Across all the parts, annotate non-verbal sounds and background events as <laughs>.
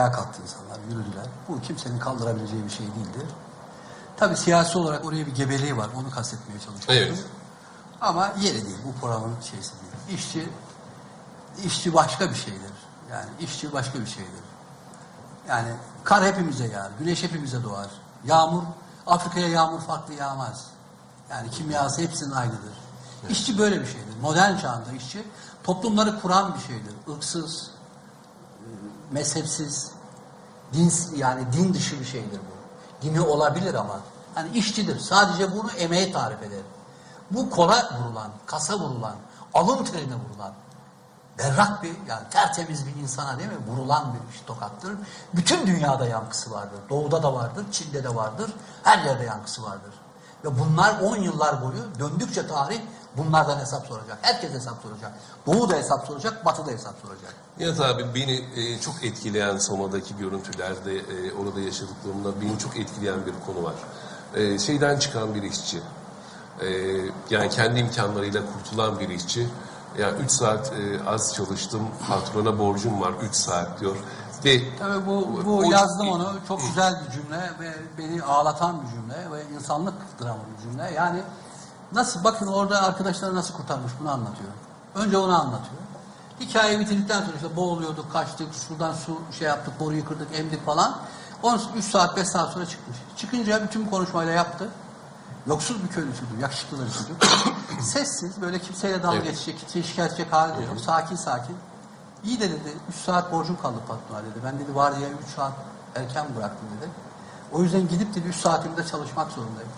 ayağa kalktı insanlar, yürüdüler. Bu kimsenin kaldırabileceği bir şey değildir. Tabii siyasi olarak oraya bir gebeliği var. Onu kastetmeye çalışıyorum. Evet. Ama yeri değil. Bu programın şeysi değil. İşçi, işçi başka bir şeydir. Yani işçi başka bir şeydir. Yani kar hepimize yağar, güneş hepimize doğar. Yağmur, Afrika'ya yağmur farklı yağmaz. Yani kimyası hepsinin aynıdır. İşçi böyle bir şeydir. Modern çağında işçi toplumları kuran bir şeydir. Irksız, mezhepsiz, din yani din dışı bir şeydir bu. Dini olabilir ama hani işçidir. Sadece bunu emeğe tarif eder. Bu kola vurulan, kasa vurulan, alın terine vurulan berrak bir yani tertemiz bir insana değil mi vurulan bir tokattır. Bütün dünyada yankısı vardır. Doğuda da vardır, Çin'de de vardır. Her yerde yankısı vardır. Ve bunlar 10 yıllar boyu döndükçe tarih bunlardan hesap soracak. Herkes hesap soracak. Doğu da hesap soracak, Batı da hesap soracak. Nihat abi beni e, çok etkileyen Soma'daki görüntülerde, e, orada yaşadıklarımda beni çok etkileyen bir konu var. E, şeyden çıkan bir işçi, e, yani kendi imkanlarıyla kurtulan bir işçi. Yani 3 saat e, az çalıştım, patrona borcum var 3 saat diyor. Ve Tabii bu, bu O- yazdım onu. Çok güzel bir cümle ve beni ağlatan bir cümle ve insanlık dramı bir cümle. Yani nasıl bakın orada arkadaşları nasıl kurtarmış bunu anlatıyor. Önce onu anlatıyor. Hikayeyi bitirdikten sonra işte boğuluyorduk, kaçtık, şuradan su şey yaptık, boruyu kırdık, emdik falan. 3 saat, 5 saat sonra çıkmış. Çıkınca bütün konuşmayla yaptı. Yoksul bir köylüsüydü, yakışıklı bir çocuk. <coughs> Sessiz, böyle kimseyle dalga Evet. geçecek, kimseyi şikayet edecek hali de yok. Sakin sakin. İyi de dedi, 3 saat borcum kaldı patrona dedi. Ben dedi var diye 3 saat erken bıraktım dedi. O yüzden gidip dedi 3 saatimde çalışmak zorundayım.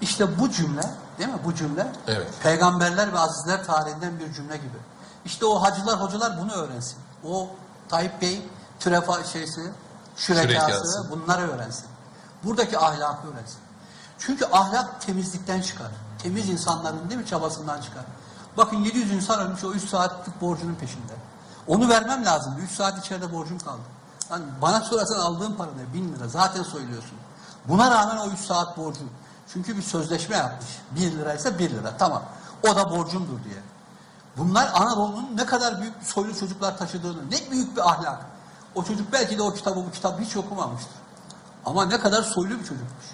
İşte bu cümle, değil mi bu cümle? Evet. Peygamberler ve azizler tarihinden bir cümle gibi. İşte o hacılar, hocalar bunu öğrensin. O Tayyip Bey türefa şeysi, şürekası, bunları öğrensin. Buradaki ahlakı öğrensin. Çünkü ahlak temizlikten çıkar. Temiz insanların değil mi çabasından çıkar. Bakın 700 insan ölmüş o 3 saatlik borcunun peşinde. Onu vermem lazım. 3 saat içeride borcum kaldı. Yani bana sorarsan aldığım para ne? 1000 lira. Zaten söylüyorsun. Buna rağmen o 3 saat borcu. Çünkü bir sözleşme yapmış. 1 liraysa 1 lira. Tamam. O da borcumdur diye. Bunlar Anadolu'nun ne kadar büyük bir soylu çocuklar taşıdığını, ne büyük bir ahlak. O çocuk belki de o kitabı bu kitabı hiç okumamıştır. Ama ne kadar soylu bir çocukmuş.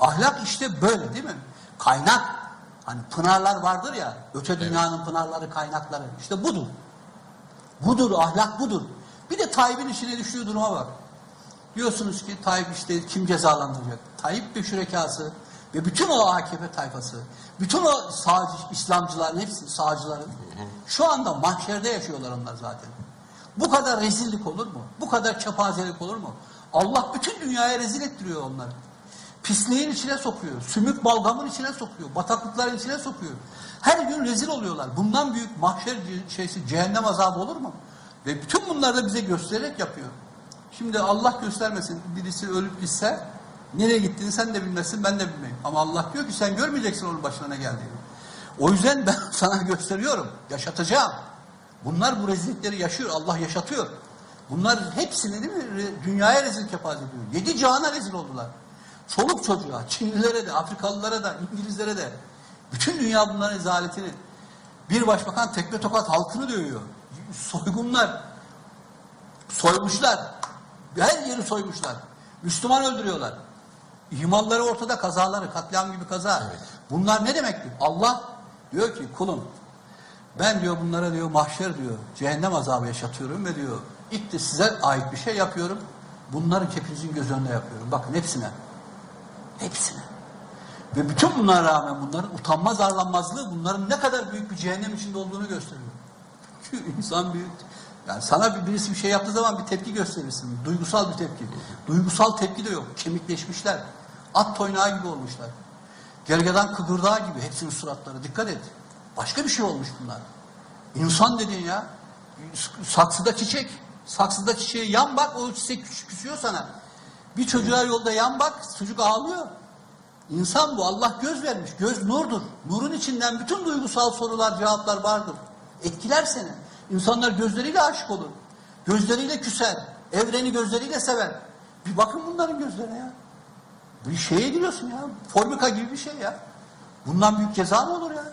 Ahlak işte böyle değil mi? Kaynak. Hani pınarlar vardır ya, öte dünyanın pınarları, kaynakları. İşte budur. Budur, ahlak budur. Bir de Tayyip'in içine düştüğü duruma bak. Diyorsunuz ki Tayyip işte kim cezalandıracak? Tayyip ve şürekası ve bütün o AKP tayfası, bütün o sağcı, İslamcıların hepsi sağcıların şu anda mahşerde yaşıyorlar onlar zaten. Bu kadar rezillik olur mu? Bu kadar kepazelik olur mu? Allah bütün dünyaya rezil ettiriyor onları. Pisliğin içine sokuyor. Sümük balgamın içine sokuyor. Bataklıkların içine sokuyor. Her gün rezil oluyorlar. Bundan büyük mahşer şeysi cehennem azabı olur mu? Ve bütün bunları da bize göstererek yapıyor. Şimdi Allah göstermesin birisi ölüp gitse nereye gittiğini sen de bilmezsin ben de bilmeyim. Ama Allah diyor ki sen görmeyeceksin onun başına geldiğini. O yüzden ben <laughs> sana gösteriyorum. Yaşatacağım. Bunlar bu rezillikleri yaşıyor. Allah yaşatıyor. Bunlar hepsini değil mi? Dünyaya rezil kepaz ediyor. Yedi cihana rezil oldular. Çoluk çocuğa, Çinlilere de, Afrikalılara da, İngilizlere de. Bütün dünya bunların rezaletini. Bir başbakan tekme tokat halkını dövüyor. Soygunlar. Soymuşlar. Her yeri soymuşlar. Müslüman öldürüyorlar. İhmalları ortada, kazaları, katliam gibi kaza. Bunlar ne demektir? Allah diyor ki kulum ben diyor bunlara diyor mahşer diyor cehennem azabı yaşatıyorum ve diyor ilk de size ait bir şey yapıyorum. Bunların hepinizin göz önünde yapıyorum. Bakın hepsine. Hepsine. Ve bütün bunlara rağmen bunların utanmaz arlanmazlığı bunların ne kadar büyük bir cehennem içinde olduğunu gösteriyor. Çünkü insan büyük. Yani sana bir, birisi bir şey yaptığı zaman bir tepki gösterirsin. Duygusal bir tepki. Duygusal tepki de yok. Kemikleşmişler. At toynağı gibi olmuşlar. Gergedan kıkırdağı gibi hepsinin suratları. Dikkat et. Başka bir şey olmuş bunlar. İnsan dediğin ya. Saksıda çiçek. Saksıda çiçeği yan bak o çiçek küs- küsüyor sana. Bir çocuğa yolda yan bak çocuk ağlıyor. İnsan bu. Allah göz vermiş. Göz nurdur. Nurun içinden bütün duygusal sorular, cevaplar vardır. Etkiler seni. İnsanlar gözleriyle aşık olur. Gözleriyle küser. Evreni gözleriyle sever. Bir bakın bunların gözlerine ya. Bir şeye giriyorsun ya. Formika gibi bir şey ya. Bundan büyük ceza mı olur ya?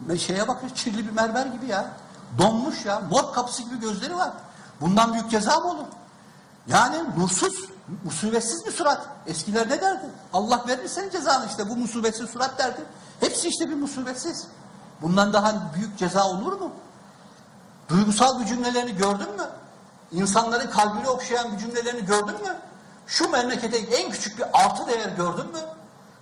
Ve şeye bakın çirli bir mermer gibi ya. Donmuş ya. Mor kapısı gibi gözleri var. Bundan büyük ceza mı olur? Yani nursuz, musibetsiz bir surat. Eskiler ne derdi? Allah vermiş senin cezanı işte bu musibetsiz surat derdi. Hepsi işte bir musibetsiz. Bundan daha büyük ceza olur mu? Duygusal bir cümlelerini gördün mü? İnsanların kalbini okşayan bir cümlelerini gördün mü? Şu memlekete en küçük bir artı değer gördün mü?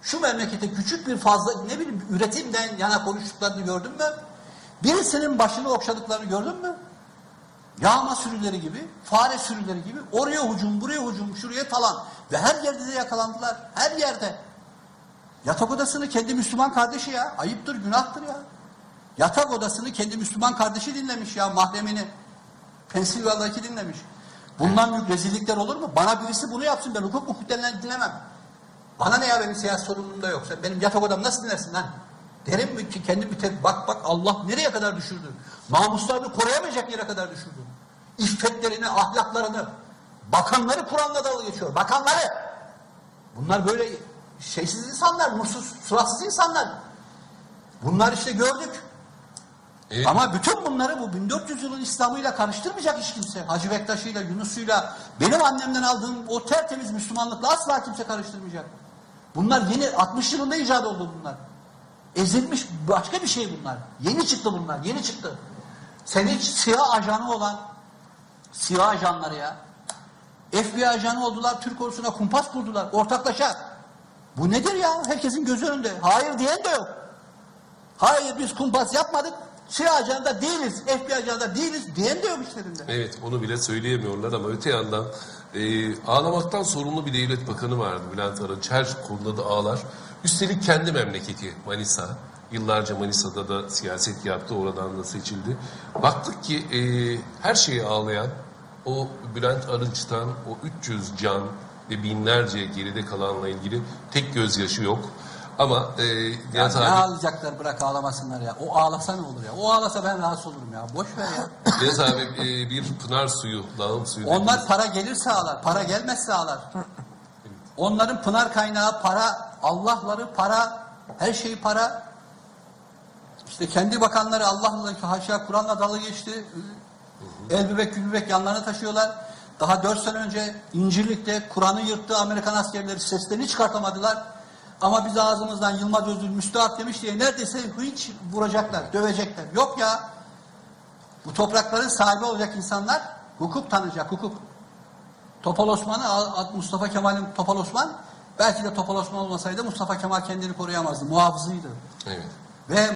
Şu memlekete küçük bir fazla ne bileyim üretimden yana konuştuklarını gördün mü? Birisinin başını okşadıklarını gördün mü? Yağma sürüleri gibi, fare sürüleri gibi oraya hücum, buraya hücum, şuraya talan ve her yerde de yakalandılar. Her yerde. Yatak odasını kendi Müslüman kardeşi ya. Ayıptır, günahtır ya. Yatak odasını kendi Müslüman kardeşi dinlemiş ya mahremini. Pensilvanya'daki dinlemiş. Bundan büyük rezillikler olur mu? Bana birisi bunu yapsın ben hukuk muhtemelen dinlemem. Bana ne ya benim siyasi sorumluluğum da yoksa benim yatak odam nasıl dinlersin lan? Derim mi ki kendim bir tek bak bak Allah nereye kadar düşürdü? Namuslarını koruyamayacak yere kadar düşürdü. İffetlerini, ahlaklarını, bakanları Kur'an'la dalga geçiyor. Bakanları. Bunlar böyle şeysiz insanlar, nursuz, suratsız insanlar. Bunlar işte gördük. Evet. Ama bütün bunları bu 1400 yılın İslam'ıyla karıştırmayacak hiç kimse. Hacı Bektaş'ıyla, Yunus'uyla, benim annemden aldığım o tertemiz Müslümanlıkla asla kimse karıştırmayacak. Bunlar yeni 60 yılında icat oldu bunlar. Ezilmiş başka bir şey bunlar. Yeni çıktı bunlar, yeni çıktı. Sen hiç siyah ajanı olan, siyah ajanları ya. FBI ajanı oldular, Türk ordusuna kumpas kurdular, ortaklaşa. Bu nedir ya? Herkesin gözü önünde. Hayır diyen de yok. Hayır biz kumpas yapmadık. Siyah ajanında değiliz, FBI ajanında değiliz diyen de yok işlerinde. Evet onu bile söyleyemiyorlar ama öte yandan e, ağlamaktan sorumlu bir devlet bakanı vardı Bülent Arınç. Her konuda da ağlar. Üstelik kendi memleketi Manisa. Yıllarca Manisa'da da siyaset yaptı. Oradan da seçildi. Baktık ki e, her şeye ağlayan o Bülent Arınç'tan o 300 can ve binlerce geride kalanla ilgili tek gözyaşı yok. Ama e, Ya Nihat ne abi ağlayacaklar bırak ağlamasınlar ya. O ağlasa ne olur ya? O ağlasa ben rahatsız olurum ya. Boş ver ya. <laughs> Nihat abi e, bir pınar suyu, lağım suyu. Onlar para gelirse ağlar. Para gelmezse ağlar. Onların pınar kaynağı para. Allah'ları para. Her şey para. İşte kendi bakanları Allah'la haşa Kur'an'la dalga geçti. El bebek gül bebek yanlarına taşıyorlar. Daha dört sene önce İncirlik'te Kur'an'ı yırttı Amerikan askerleri seslerini çıkartamadılar. Ama biz ağzımızdan Yılmaz Özgür müstahak demiş diye neredeyse hiç vuracaklar, dövecekler. Yok ya. Bu toprakların sahibi olacak insanlar hukuk tanıyacak, hukuk. Topal Osman'ı, Mustafa Kemal'in Topal Osman, belki de Topal Osman olmasaydı Mustafa Kemal kendini koruyamazdı, muhafızıydı. Evet. Ve